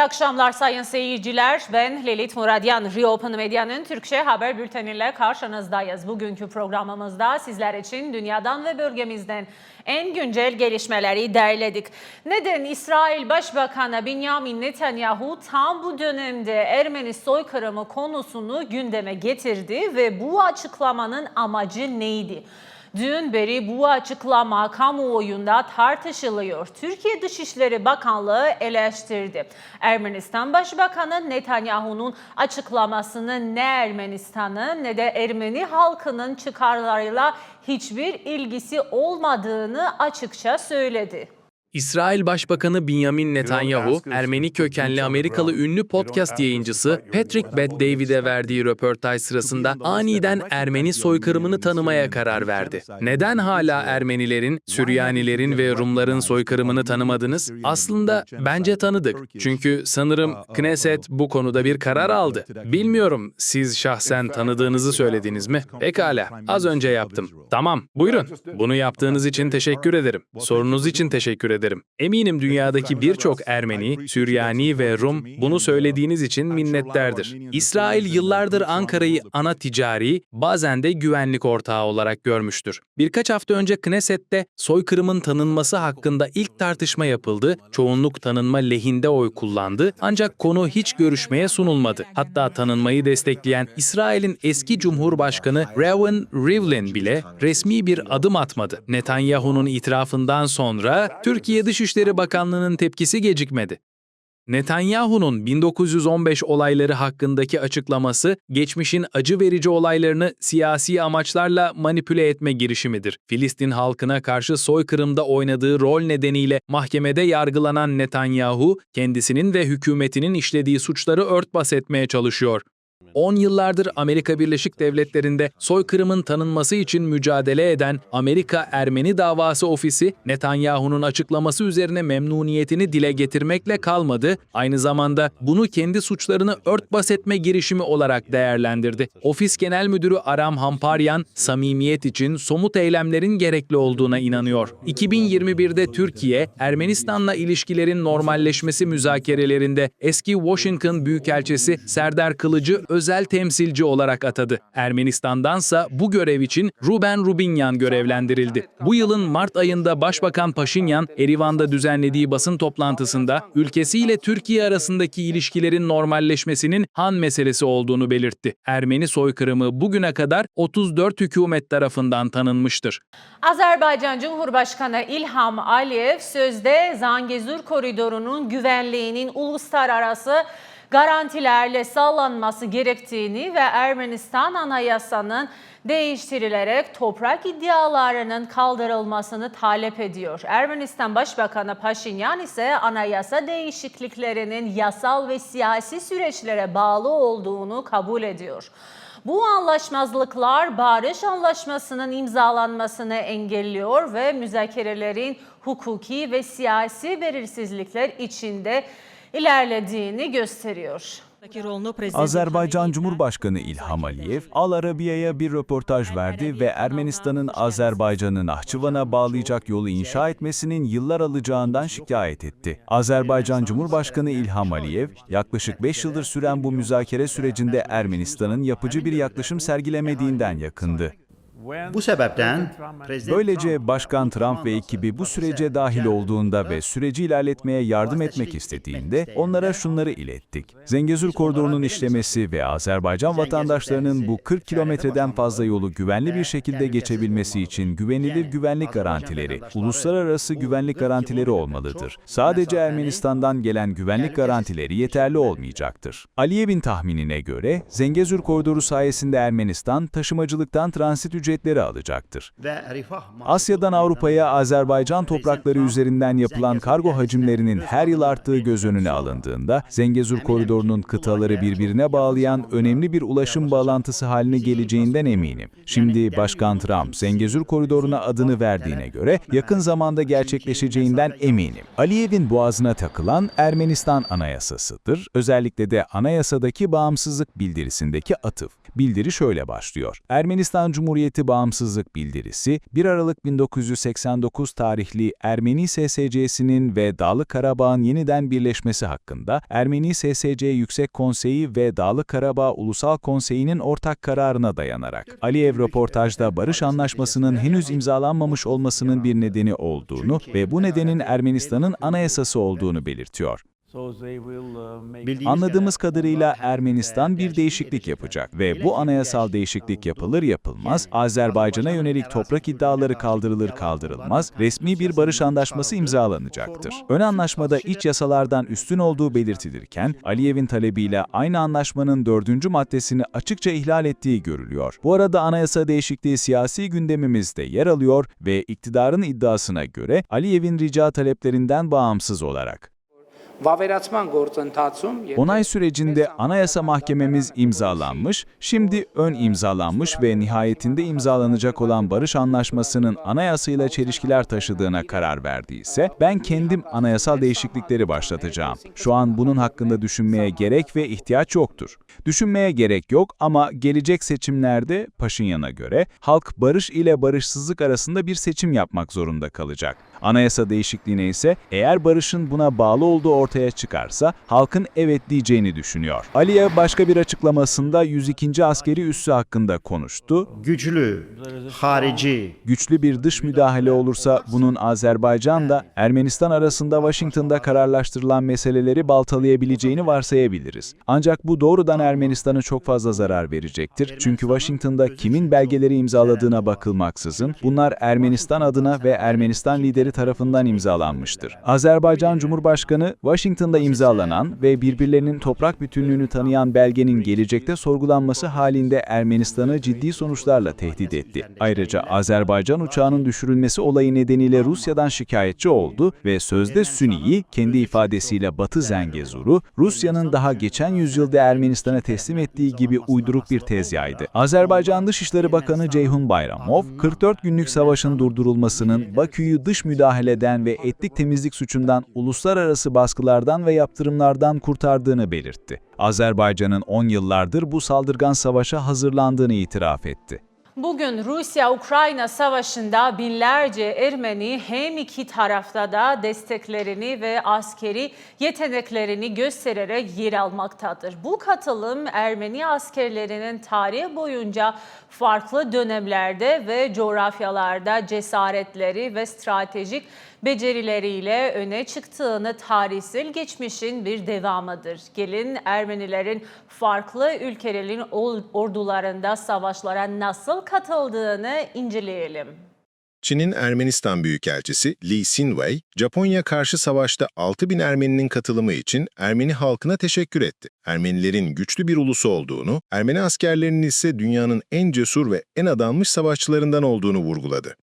Akşamlar sayın seyirciler. Ben Lelit Muradyan. Reopen Medya'nın Türkçe haber bülteniyle karşınızdayız. Bugünkü programımızda sizler için dünyadan ve bölgemizden en güncel gelişmeleri derledik. Neden İsrail Başbakanı Benjamin Netanyahu tam bu dönemde Ermeni soykırımı konusunu gündeme getirdi ve bu açıklamanın amacı neydi? Dün beri bu açıklama kamuoyunda tartışılıyor. Türkiye Dışişleri Bakanlığı eleştirdi. Ermenistan Başbakanı Netanyahu'nun açıklamasının ne Ermenistan'ın ne de Ermeni halkının çıkarlarıyla hiçbir ilgisi olmadığını açıkça söyledi. İsrail Başbakanı Benjamin Netanyahu, Ermeni kökenli Amerikalı ünlü podcast yayıncısı Patrick Bet-David'e verdiği röportaj sırasında aniden Ermeni soykırımını tanımaya karar verdi. Neden hala Ermenilerin, Süryanilerin ve Rumların soykırımını tanımadınız? Aslında bence tanıdık. Çünkü sanırım Knesset bu konuda bir karar aldı. Bilmiyorum siz şahsen tanıdığınızı söylediniz mi? Pekala, az önce yaptım. Tamam, buyurun. Bunu yaptığınız için teşekkür ederim. Sorunuz için teşekkür ederim. Eminim dünyadaki birçok Ermeni, Süryani ve Rum bunu söylediğiniz için minnettardır. İsrail yıllardır Ankara'yı ana ticari, bazen de güvenlik ortağı olarak görmüştür. Birkaç hafta önce Knesset'te soykırımın tanınması hakkında ilk tartışma yapıldı, çoğunluk tanınma lehinde oy kullandı ancak konu hiç görüşmeye sunulmadı. Hatta tanınmayı destekleyen İsrail'in eski Cumhurbaşkanı Reuven Rivlin bile resmi bir adım atmadı. Netanyahu'nun itirafından sonra Türkiye Dışişleri Bakanlığı'nın tepkisi gecikmedi. Netanyahu'nun 1915 olayları hakkındaki açıklaması, geçmişin acı verici olaylarını siyasi amaçlarla manipüle etme girişimidir. Filistin halkına karşı soykırımda oynadığı rol nedeniyle mahkemede yargılanan Netanyahu, kendisinin ve hükümetinin işlediği suçları örtbas etmeye çalışıyor. 10 yıllardır Amerika Birleşik Devletleri'nde soykırımın tanınması için mücadele eden Amerika Ermeni Davası Ofisi, Netanyahu'nun açıklaması üzerine memnuniyetini dile getirmekle kalmadı, aynı zamanda bunu kendi suçlarını örtbas etme girişimi olarak değerlendirdi. Ofis Genel Müdürü Aram Hamparyan, samimiyet için somut eylemlerin gerekli olduğuna inanıyor. 2021'de Türkiye, Ermenistan'la ilişkilerin normalleşmesi müzakerelerinde eski Washington Büyükelçisi Serdar Kılıcı özel temsilci olarak atadı. Ermenistan'dansa bu görev için Ruben Rubinyan görevlendirildi. Bu yılın Mart ayında Başbakan Paşinyan, Erivan'da düzenlediği basın toplantısında ülkesiyle Türkiye arasındaki ilişkilerin normalleşmesinin han meselesi olduğunu belirtti. Ermeni soykırımı bugüne kadar 34 hükümet tarafından tanınmıştır. Azerbaycan Cumhurbaşkanı İlham Aliyev sözde Zangezur koridorunun güvenliğinin uluslararası garantilerle sağlanması gerektiğini ve Ermenistan anayasanın değiştirilerek toprak iddialarının kaldırılmasını talep ediyor. Ermenistan Başbakanı Paşinyan ise anayasa değişikliklerinin yasal ve siyasi süreçlere bağlı olduğunu kabul ediyor. Bu anlaşmazlıklar barış anlaşmasının imzalanmasını engelliyor ve müzakerelerin hukuki ve siyasi belirsizlikler içinde ilerlediğini gösteriyor. Azerbaycan Cumhurbaşkanı İlham Aliyev, Al Arabiya'ya bir röportaj verdi ve Ermenistan'ın Azerbaycan'ı Nahçıvan'a bağlayacak yolu inşa etmesinin yıllar alacağından şikayet etti. Azerbaycan Cumhurbaşkanı İlham Aliyev, yaklaşık 5 yıldır süren bu müzakere sürecinde Ermenistan'ın yapıcı bir yaklaşım sergilemediğinden yakındı. Bu sebepten Böylece Başkan Trump ve ekibi bu sürece dahil olduğunda ve süreci ilerletmeye yardım etmek istediğinde onlara şunları ilettik. Zengezur koridorunun işlemesi ve Azerbaycan vatandaşlarının bu 40 kilometreden fazla yolu güvenli bir şekilde geçebilmesi için güvenilir güvenlik garantileri, uluslararası güvenlik garantileri olmalıdır. Sadece Ermenistan'dan gelen güvenlik garantileri yeterli olmayacaktır. Aliyev'in tahminine göre Zengezur koridoru sayesinde Ermenistan taşımacılıktan transit ücretleri alacaktır. Asya'dan Avrupa'ya Azerbaycan toprakları üzerinden yapılan kargo hacimlerinin her yıl arttığı göz önüne alındığında, Zengezur koridorunun kıtaları birbirine bağlayan önemli bir ulaşım bağlantısı haline geleceğinden eminim. Şimdi Başkan Trump, Zengezur koridoruna adını verdiğine göre yakın zamanda gerçekleşeceğinden eminim. Aliyev'in boğazına takılan Ermenistan Anayasası'dır. Özellikle de anayasadaki bağımsızlık bildirisindeki atıf. Bildiri şöyle başlıyor. Ermenistan Cumhuriyeti Cumhuriyeti Bağımsızlık Bildirisi, 1 Aralık 1989 tarihli Ermeni SSC'sinin ve Dağlı Karabağ'ın yeniden birleşmesi hakkında Ermeni SSC Yüksek Konseyi ve Dağlı Karabağ Ulusal Konseyi'nin ortak kararına dayanarak Aliyev röportajda barış anlaşmasının henüz imzalanmamış olmasının bir nedeni olduğunu ve bu nedenin Ermenistan'ın anayasası olduğunu belirtiyor. Anladığımız kadarıyla Ermenistan bir değişiklik yapacak ve bu anayasal değişiklik yapılır yapılmaz. Azerbaycan'a yönelik toprak iddiaları kaldırılır kaldırılmaz. Resmi bir barış anlaşması imzalanacaktır. Ön anlaşmada iç yasalardan üstün olduğu belirtilirken Aliyev'in talebiyle aynı anlaşmanın dördüncü maddesini açıkça ihlal ettiği görülüyor. Bu arada anayasa değişikliği siyasi gündemimizde yer alıyor ve iktidarın iddiasına göre Aliyev'in rica taleplerinden bağımsız olarak. Վավերացման գործընթացում Onay sürecinde Anayasa Mahkememiz imzalanmış, şimdi ön imzalanmış ve nihayetinde imzalanacak olan barış anlaşmasının anayasayla çelişkiler taşıdığına karar verdiyse, ben kendim anayasal değişiklikleri başlatacağım. Şu an bunun hakkında düşünmeye gerek ve ihtiyaç yoktur. Düşünmeye gerek yok ama gelecek seçimlerde Paşinyan'a göre halk barış ile barışsızlık arasında bir seçim yapmak zorunda kalacak. Anayasa değişikliğine ise eğer barışın buna bağlı olduğu ortaya çıkarsa halkın evet diyeceğini düşünüyor. Aliyev başka bir açıklamasında 102. askeri üssü hakkında konuştu. güçlü, harici, Güçlü bir dış müdahale olursa bunun Azerbaycan'da Ermenistan arasında Washington'da kararlaştırılan meseleleri baltalayabileceğini varsayabiliriz. Ancak bu doğrudan Ermenistan'a çok fazla zarar verecektir. Çünkü Washington'da kimin belgeleri imzaladığına bakılmaksızın bunlar Ermenistan adına ve Ermenistan lideri tarafından imzalanmıştır. Azerbaycan Cumhurbaşkanı Washington'da imzalanan ve birbirlerinin toprak bütünlüğünü tanıyan belgenin gelecekte sorgulanması halinde Ermenistan'ı ciddi sonuçlarla tehdit etti. Ayrıca Azerbaycan uçağının düşürülmesi olayı nedeniyle Rusya'dan şikayetçi oldu ve sözde Sünni'yi kendi ifadesiyle Batı Zengezur'u Rusya'nın daha geçen yüzyılda Ermenistan'a teslim ettiği gibi uyduruk bir tez yaydı. Azerbaycan Dışişleri Bakanı Ceyhun Bayramov, 44 günlük savaşın durdurulmasının Bakü'yü dış müdahaleden ve etnik temizlik suçundan uluslararası baskılardan ve yaptırımlardan kurtardığını belirtti. Azerbaycan'ın 10 yıllardır bu saldırgan savaşa hazırlandığını itiraf etti. Bugün Rusya-Ukrayna savaşında binlerce Ermeni hem iki tarafta da desteklerini ve askeri yeteneklerini göstererek yer almaktadır. Bu katılım Ermeni askerlerinin tarih boyunca farklı dönemlerde ve coğrafyalarda cesaretleri ve stratejik becerileriyle öne çıktığını tarihsel geçmişin bir devamıdır. Gelin Ermenilerin farklı ülkelerin ordularında savaşlara nasıl katıldığını inceleyelim. Çin'in Ermenistan Büyükelçisi Lee Sinwei, Japonya karşı savaşta 6000 Ermeninin katılımı için Ermeni halkına teşekkür etti. Ermenilerin güçlü bir ulusu olduğunu, Ermeni askerlerinin ise dünyanın en cesur ve en adanmış savaşçılarından olduğunu vurguladı.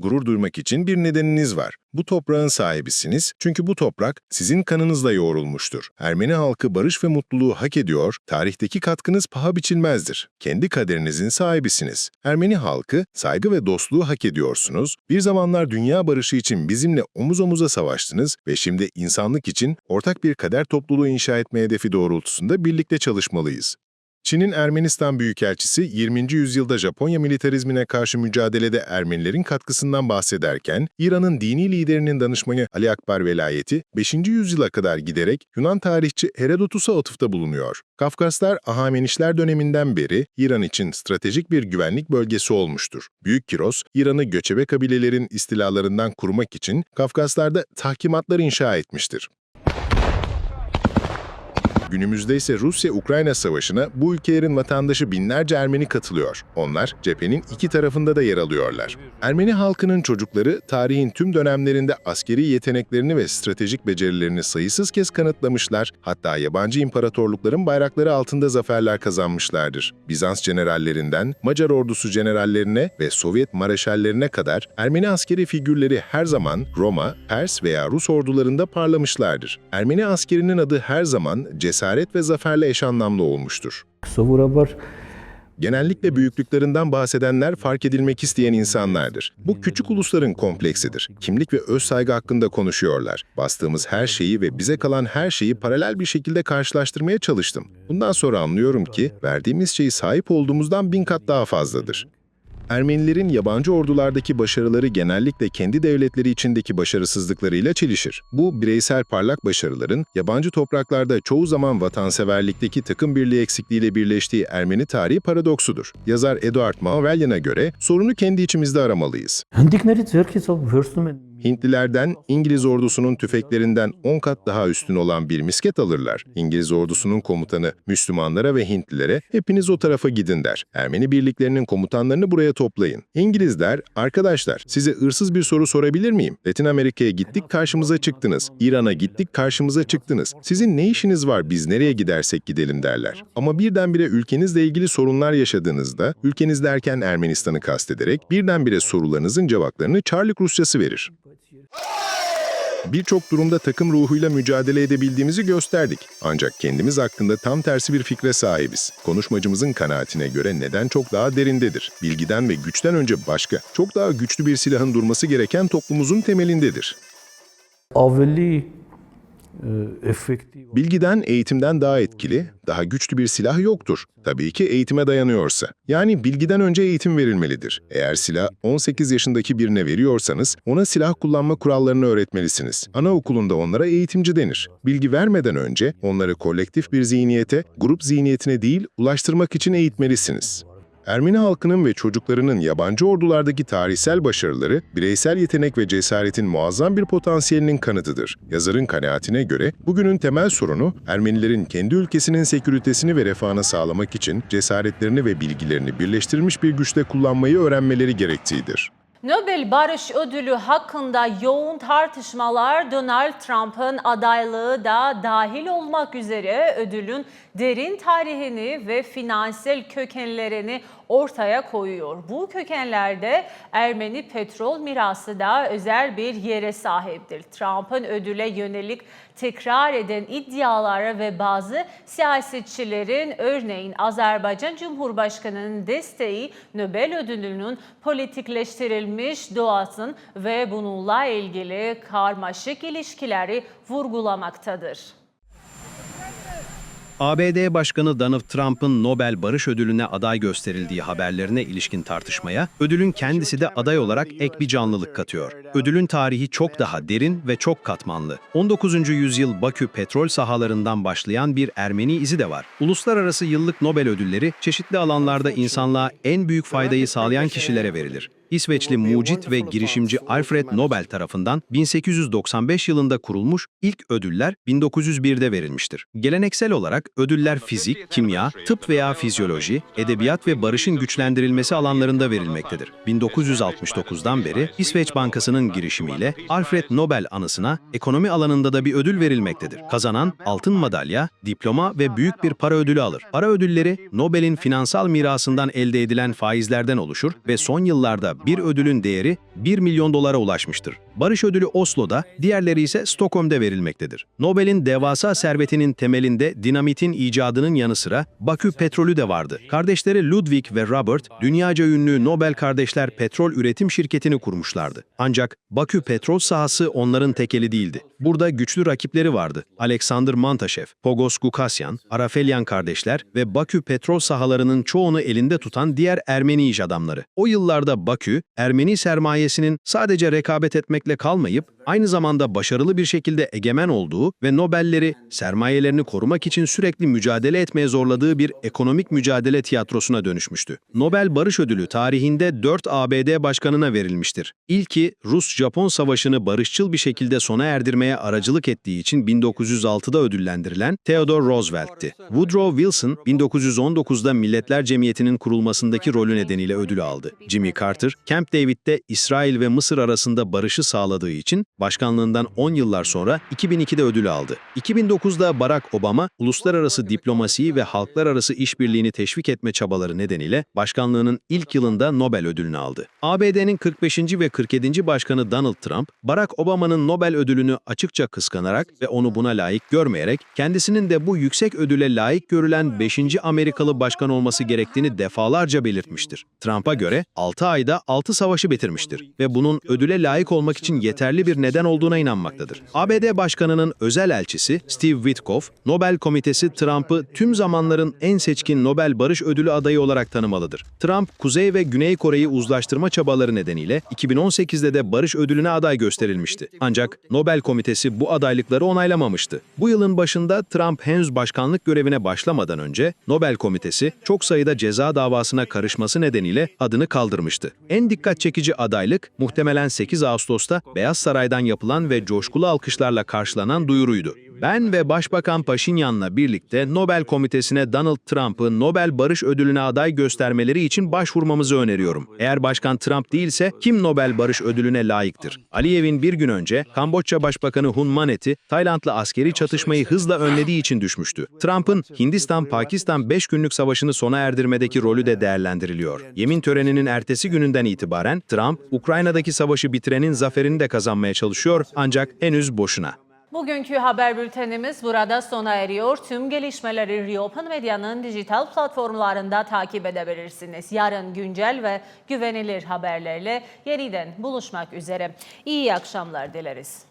Gurur duymak için bir nedeniniz var. Bu toprağın sahibisiniz çünkü bu toprak sizin kanınızla yoğrulmuştur. Ermeni halkı barış ve mutluluğu hak ediyor, tarihteki katkınız paha biçilmezdir. Kendi kaderinizin sahibisiniz. Ermeni halkı saygı ve dostluğu hak ediyorsunuz. Bir zamanlar dünya barışı için bizimle omuz omuza savaştınız ve şimdi insanlık için ortak bir kader topluluğu inşa etme hedefi doğrultusunda birlikte çalışmalıyız. Çin'in Ermenistan Büyükelçisi 20. yüzyılda Japonya militarizmine karşı mücadelede Ermenilerin katkısından bahsederken, İran'ın dini liderinin danışmanı Ali Akbar velayeti 5. yüzyıla kadar giderek Yunan tarihçi Herodotus'a atıfta bulunuyor. Kafkaslar Ahamenişler döneminden beri İran için stratejik bir güvenlik bölgesi olmuştur. Büyük Kiros, İran'ı göçebe kabilelerin istilalarından korumak için Kafkaslar'da tahkimatlar inşa etmiştir. Günümüzde ise Rusya-Ukrayna savaşına bu ülkelerin vatandaşı binlerce Ermeni katılıyor. Onlar cephenin iki tarafında da yer alıyorlar. Ermeni halkının çocukları tarihin tüm dönemlerinde askeri yeteneklerini ve stratejik becerilerini sayısız kez kanıtlamışlar, hatta yabancı imparatorlukların bayrakları altında zaferler kazanmışlardır. Bizans generallerinden Macar ordusu generallerine ve Sovyet mareşallerine kadar Ermeni askeri figürleri her zaman Roma, Pers veya Rus ordularında parlamışlardır. Ermeni askerinin adı her zaman cesaret esaret ve zaferle eş anlamlı olmuştur. Genellikle büyüklüklerinden bahsedenler fark edilmek isteyen insanlardır. Bu hmm. küçük ulusların kompleksidir. Kimlik ve öz saygı hakkında konuşuyorlar. Bastığımız her şeyi ve bize kalan her şeyi paralel bir şekilde karşılaştırmaya çalıştım. Bundan sonra anlıyorum ki verdiğimiz şey sahip olduğumuzdan bin kat daha fazladır. Ermenilerin yabancı ordulardaki başarıları genellikle kendi devletleri içindeki başarısızlıklarıyla çelişir. Bu bireysel parlak başarıların yabancı topraklarda çoğu zaman vatanseverlikteki takım birliği eksikliğiyle birleştiği Ermeni tarihi paradoksudur. Yazar Eduard Mavelyan'a göre sorunu kendi içimizde aramalıyız. Hintlilerden İngiliz ordusunun tüfeklerinden 10 kat daha üstün olan bir misket alırlar. İngiliz ordusunun komutanı Müslümanlara ve Hintlilere hepiniz o tarafa gidin der. Ermeni birliklerinin komutanlarını buraya toplayın. İngilizler, arkadaşlar size ırsız bir soru sorabilir miyim? Latin Amerika'ya gittik karşımıza çıktınız. İran'a gittik karşımıza çıktınız. Sizin ne işiniz var biz nereye gidersek gidelim derler. Ama birdenbire ülkenizle ilgili sorunlar yaşadığınızda, ülkeniz derken Ermenistan'ı kastederek birdenbire sorularınızın cevaplarını Çarlık Rusyası verir. Birçok durumda takım ruhuyla mücadele edebildiğimizi gösterdik. Ancak kendimiz hakkında tam tersi bir fikre sahibiz. Konuşmacımızın kanaatine göre neden çok daha derindedir. Bilgiden ve güçten önce başka, çok daha güçlü bir silahın durması gereken toplumumuzun temelindedir. Aveli Bilgiden, eğitimden daha etkili, daha güçlü bir silah yoktur. Tabii ki eğitime dayanıyorsa. Yani bilgiden önce eğitim verilmelidir. Eğer silah 18 yaşındaki birine veriyorsanız, ona silah kullanma kurallarını öğretmelisiniz. Anaokulunda onlara eğitimci denir. Bilgi vermeden önce onları kolektif bir zihniyete, grup zihniyetine değil, ulaştırmak için eğitmelisiniz. Ermeni halkının ve çocuklarının yabancı ordulardaki tarihsel başarıları, bireysel yetenek ve cesaretin muazzam bir potansiyelinin kanıtıdır. Yazarın kanaatine göre bugünün temel sorunu Ermenilerin kendi ülkesinin seküritesini ve refahını sağlamak için cesaretlerini ve bilgilerini birleştirilmiş bir güçte kullanmayı öğrenmeleri gerektiğidir. Nobel Barış Ödülü hakkında yoğun tartışmalar Donald Trump'ın adaylığı da dahil olmak üzere ödülün derin tarihini ve finansal kökenlerini ortaya koyuyor. Bu kökenlerde Ermeni petrol mirası da özel bir yere sahiptir. Trump'ın ödüle yönelik tekrar eden iddialara ve bazı siyasetçilerin örneğin Azerbaycan Cumhurbaşkanı'nın desteği Nobel ödülünün politikleştirilmiş doğasın ve bununla ilgili karmaşık ilişkileri vurgulamaktadır. ABD Başkanı Donald Trump'ın Nobel Barış Ödülü'ne aday gösterildiği haberlerine ilişkin tartışmaya, ödülün kendisi de aday olarak ek bir canlılık katıyor. Ödülün tarihi çok daha derin ve çok katmanlı. 19. yüzyıl Bakü petrol sahalarından başlayan bir Ermeni izi de var. Uluslararası yıllık Nobel ödülleri çeşitli alanlarda insanlığa en büyük faydayı sağlayan kişilere verilir. İsveçli mucit ve girişimci Alfred Nobel tarafından 1895 yılında kurulmuş ilk ödüller 1901'de verilmiştir. Geleneksel olarak ödüller fizik, kimya, tıp veya fizyoloji, edebiyat ve barışın güçlendirilmesi alanlarında verilmektedir. 1969'dan beri İsveç Bankası'nın girişimiyle Alfred Nobel anısına ekonomi alanında da bir ödül verilmektedir. Kazanan altın madalya, diploma ve büyük bir para ödülü alır. Para ödülleri Nobel'in finansal mirasından elde edilen faizlerden oluşur ve son yıllarda bir ödülün değeri 1 milyon dolara ulaşmıştır. Barış ödülü Oslo'da, diğerleri ise Stockholm'da verilmektedir. Nobel'in devasa servetinin temelinde dinamitin icadının yanı sıra Bakü petrolü de vardı. Kardeşleri Ludwig ve Robert, dünyaca ünlü Nobel Kardeşler Petrol Üretim Şirketi'ni kurmuşlardı. Ancak Bakü petrol sahası onların tekeli değildi. Burada güçlü rakipleri vardı. Alexander Mantashev, Pogos Gukasyan, Arafelyan kardeşler ve Bakü petrol sahalarının çoğunu elinde tutan diğer Ermeni iş adamları. O yıllarda Bakü, Ermeni sermayesinin sadece rekabet etmekle kalmayıp aynı zamanda başarılı bir şekilde egemen olduğu ve Nobelleri sermayelerini korumak için sürekli mücadele etmeye zorladığı bir ekonomik mücadele tiyatrosuna dönüşmüştü. Nobel Barış Ödülü tarihinde 4 ABD başkanına verilmiştir. İlki Rus-Japon Savaşı'nı barışçıl bir şekilde sona erdirmeye aracılık ettiği için 1906'da ödüllendirilen Theodore Roosevelt'ti. Woodrow Wilson 1919'da Milletler Cemiyeti'nin kurulmasındaki rolü nedeniyle ödülü aldı. Jimmy Carter, Camp David'de İsrail ve Mısır arasında barışı sağladığı için başkanlığından 10 yıllar sonra 2002'de ödülü aldı. 2009'da Barack Obama, uluslararası diplomasiyi ve halklar arası işbirliğini teşvik etme çabaları nedeniyle başkanlığının ilk yılında Nobel ödülünü aldı. ABD'nin 45. ve 47. başkanı Donald Trump, Barack Obama'nın Nobel ödülünü açıkça kıskanarak ve onu buna layık görmeyerek, kendisinin de bu yüksek ödüle layık görülen 5. Amerikalı başkan olması gerektiğini defalarca belirtmiştir. Trump'a göre 6 ayda 6 savaşı bitirmiştir ve bunun ödüle layık olmak için yeterli bir neden neden olduğuna inanmaktadır. ABD Başkanı'nın özel elçisi Steve Witkoff, Nobel Komitesi Trump'ı tüm zamanların en seçkin Nobel Barış Ödülü adayı olarak tanımalıdır. Trump, Kuzey ve Güney Kore'yi uzlaştırma çabaları nedeniyle 2018'de de Barış Ödülü'ne aday gösterilmişti. Ancak Nobel Komitesi bu adaylıkları onaylamamıştı. Bu yılın başında Trump henüz başkanlık görevine başlamadan önce Nobel Komitesi çok sayıda ceza davasına karışması nedeniyle adını kaldırmıştı. En dikkat çekici adaylık muhtemelen 8 Ağustos'ta Beyaz Saray'dan yapılan ve coşkulu alkışlarla karşılanan duyuruydu. Ben ve Başbakan Paşinyan'la birlikte Nobel Komitesi'ne Donald Trump'ı Nobel Barış Ödülüne aday göstermeleri için başvurmamızı öneriyorum. Eğer Başkan Trump değilse kim Nobel Barış Ödülüne layıktır? Aliyev'in bir gün önce Kamboçya Başbakanı Hun Manet'i Tayland'la askeri çatışmayı hızla önlediği için düşmüştü. Trump'ın Hindistan-Pakistan 5 günlük savaşını sona erdirmedeki rolü de değerlendiriliyor. Yemin töreninin ertesi gününden itibaren Trump, Ukrayna'daki savaşı bitirenin zaferini de kazanmaya çalışıyor ancak henüz boşuna. Bugünkü haber bültenimiz burada sona eriyor. Tüm gelişmeleri Reopen Medya'nın dijital platformlarında takip edebilirsiniz. Yarın güncel ve güvenilir haberlerle yeniden buluşmak üzere. İyi akşamlar dileriz.